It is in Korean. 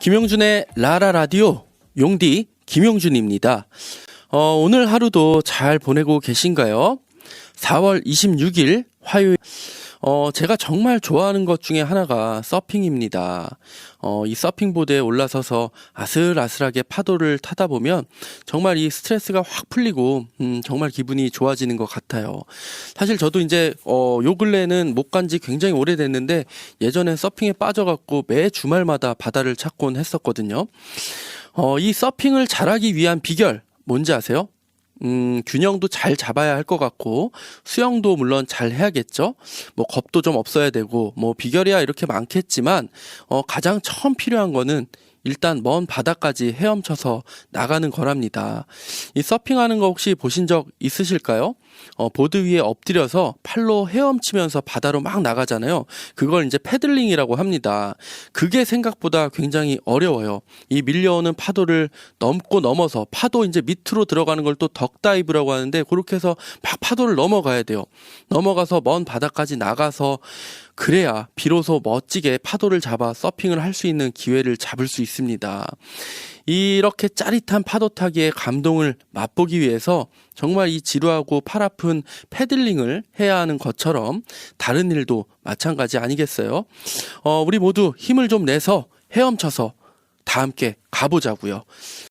김용준의 라라 라디오 용디 김용준입니다. 어, 오늘 하루도 잘 보내고 계신가요? 4월 26일 화요일 어, 제가 정말 좋아하는 것 중에 하나가 서핑입니다. 어, 이 서핑보드에 올라서서 아슬아슬하게 파도를 타다 보면 정말 이 스트레스가 확 풀리고, 음, 정말 기분이 좋아지는 것 같아요. 사실 저도 이제, 어, 요 근래는 못 간 지 굉장히 오래됐는데 예전엔 서핑에 빠져갖고 매 주말마다 바다를 찾곤 했었거든요. 어, 이 서핑을 잘하기 위한 비결 뭔지 아세요? 음, 균형도 잘 잡아야 할 것 같고, 수영도 물론 잘 해야겠죠? 뭐, 겁도 좀 없어야 되고, 뭐, 비결이야 이렇게 많겠지만, 어, 가장 처음 필요한 거는 일단 먼 바다까지 헤엄쳐서 나가는 거랍니다. 이 서핑하는 거 혹시 보신 적 있으실까요? 어, 보드 위에 엎드려서 팔로 헤엄치면서 바다로 막 나가잖아요. 그걸 이제 패들링이라고 합니다. 그게 생각보다 굉장히 어려워요. 이 밀려오는 파도를 넘고 넘어서 파도 이제 밑으로 들어가는 걸 또 덕다이브라고 하는데 그렇게 해서 막 파도를 넘어가야 돼요. 넘어가서 먼 바다까지 나가서 그래야 비로소 멋지게 파도를 잡아 서핑을 할 수 있는 기회를 잡을 수 있습니다. 이렇게 짜릿한 파도 타기의 감동을 맛보기 위해서 정말 이 지루하고 팔 아픈 패들링을 해야 하는 것처럼 다른 일도 마찬가지 아니겠어요? 어, 우리 모두 힘을 좀 내서 헤엄쳐서 다 함께 가보자고요.